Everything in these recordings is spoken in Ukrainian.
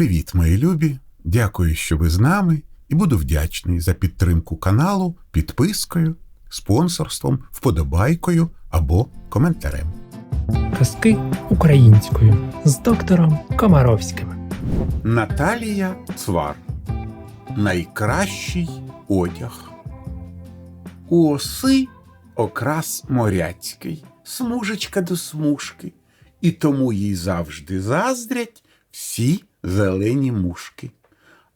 Привіт, мої любі! Дякую, що ви з нами, і буду вдячний за підтримку каналу підпискою, спонсорством, вподобайкою або коментарем. Казки українською з доктором Комаровським. Наталія Цвар. Найкращий одяг. У оси окрас моряцький, смужечка до смужки, і тому їй завжди заздрять всі зелені мушки.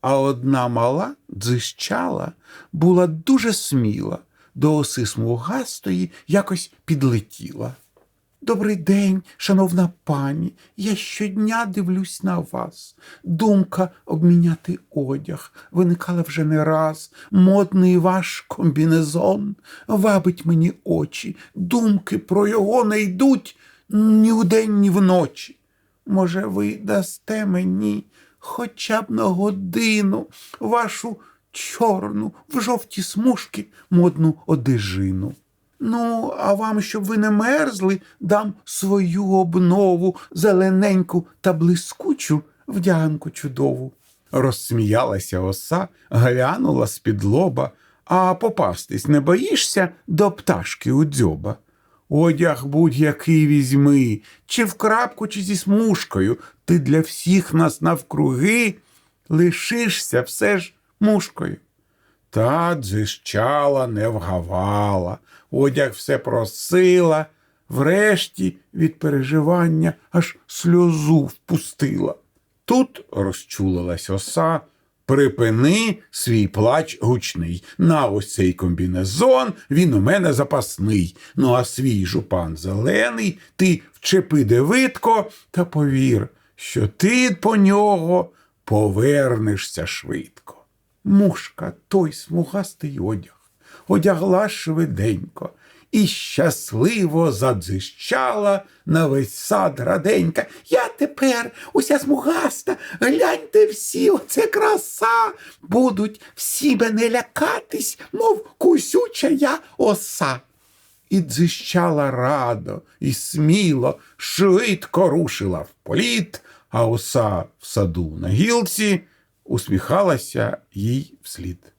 А одна мала дзищала, була дуже сміла, до оси смугастої якось підлетіла. Добрий день, шановна пані. Я щодня дивлюсь на вас. Думка обміняти одяг виникала вже не раз. Модний ваш комбінезон вабить мені очі. Думки про його не йдуть ні вдень, ні вночі. Може, ви дасте мені хоча б на годину вашу чорну в жовті смужки модну одежину. Ну, а вам, щоб ви не мерзли, дам свою обнову, зелененьку та блискучу вдяганку чудову. Розсміялася оса, глянула з-під лоба, а попастись не боїшся до пташки у дзьоба. Одяг будь-який візьми, чи в крапку, чи зі смужкою, ти для всіх нас навкруги лишишся все ж мушкою. Та дзищала, не вгавала, одяг все просила, врешті від переживання аж сльозу впустила. Тут розчулилась оса. Припини свій плач гучний. На ось цей комбінезон, він у мене запасний. Ну, а свій жупан зелений, ти вчепи девитко, та повір, що ти по нього повернешся швидко. Мушка той смугастий одяг одягла швиденько і щасливо задзищала на весь сад раденька. Я тепер уся смугаста, гляньте всі, оце краса. Будуть всі мене лякатись, мов кусюча я оса. І дзищала радо і сміло, швидко рушила в політ, а оса в саду на гілці усміхалася їй вслід.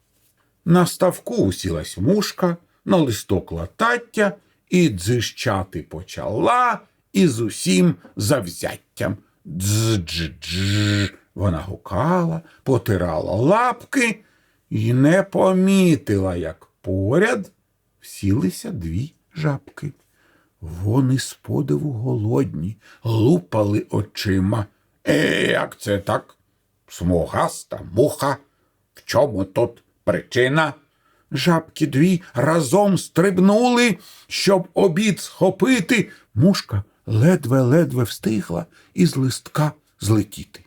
На ставку усілась мушка, на листок латаття і дзищати почала із усім завзяттям. Дз-дж-дж. Вона гукала, потирала лапки і не помітила, як поряд сілися дві жабки. Вони з подиву голодні, лупали очима. Е, як це так? Смугаста муха. В чому тут причина? Жабки дві разом стрибнули, щоб обід схопити. Мушка ледве-ледве встигла із листка злетіти.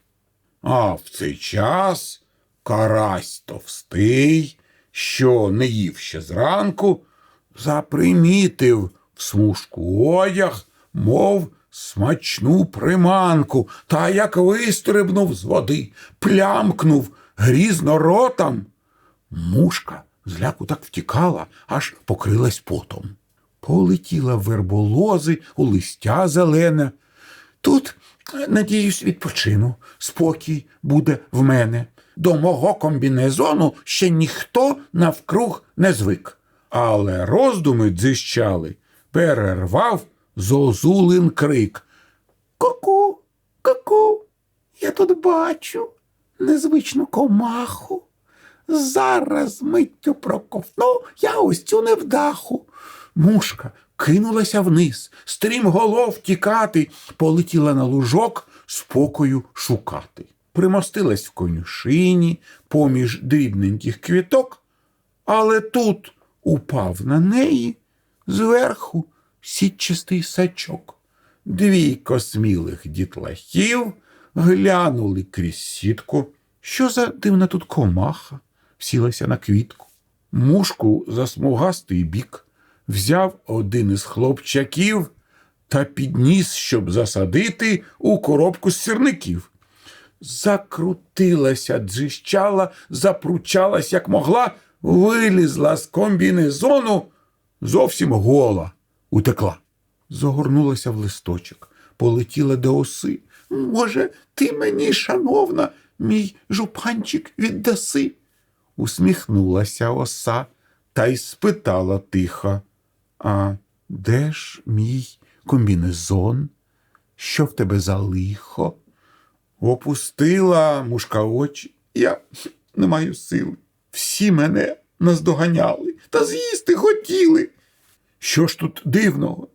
А в цей час карась товстий, що не їв ще зранку, запримітив в смужку одяг, мов смачну приманку, та як вистрибнув з води, плямкнув грізно ротом. Мушка зляку так втікала, аж покрилась потом. Полетіла в верболози у листя зелене. Тут, надіюсь, відпочину, спокій буде в мене. До мого комбінезону ще ніхто навкруг не звик. Але роздуми дзищали, перервав зозулин крик. Ку-ку, ку-ку, я тут бачу незвичну комаху. Зараз миттю проковтну я ось цю невдаху. Мушка кинулася вниз, стрімголов тікати, полетіла на лужок спокою шукати. Примостилась в конюшині поміж дрібненьких квіток, але тут упав на неї зверху сітчастий сачок. Двійко смілих дітлахів глянули крізь сітку. Що за дивна тут комаха? Сілася на квітку. Мушку за смугастий бік взяв один із хлопчаків та підніс, щоб засадити у коробку з сірників. Закрутилася, дзищала, запручалась, як могла, вилізла з комбінезону, зовсім гола, утекла. Загорнулася в листочок, полетіла до оси. Може, ти мені, шановна, мій жупанчик віддаси? Усміхнулася оса та й спитала тихо. А де ж мій комбінезон? Що в тебе за лихо? Опустила мушка очі. Я не маю сили. Всі мене наздоганяли та з'їсти хотіли. Що ж тут дивного?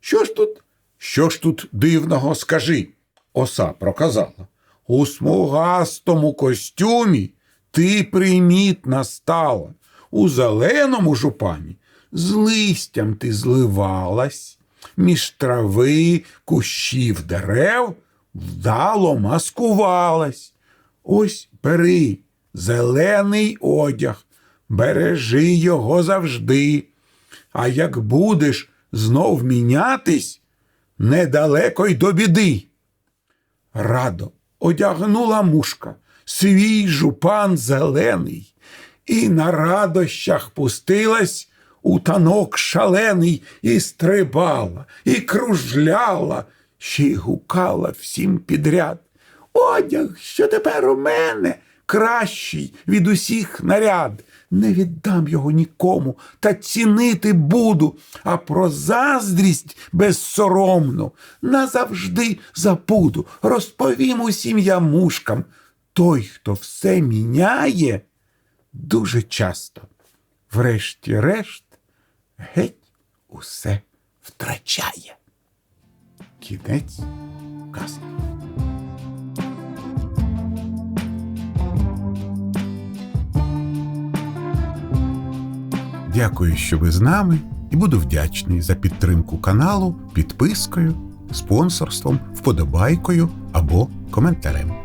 Що ж тут? Що ж тут дивного, скажи? Оса проказала. У смугастому костюмі ти примітна стала. У зеленому жупані з листям ти зливалась, між трави, кущів дерев вдало маскувалась. Ось бери зелений одяг, бережи його завжди. А як будеш знов мінятись, недалеко й до біди. Радо одягнула мушка свій жупан зелений, і на радощах пустилась у танок шалений, і стрибала, і кружляла, ще й гукала всім підряд. Одяг, що тепер у мене, кращий від усіх наряд. Не віддам його нікому, та цінити буду, а про заздрість безсоромну назавжди забуду. Розповім усім я мушкам. Той, хто все міняє, дуже часто, врешті-решт, геть усе втрачає. Кінець казки. Дякую, що ви з нами, і буду вдячний за підтримку каналу підпискою, спонсорством, вподобайкою або коментарем.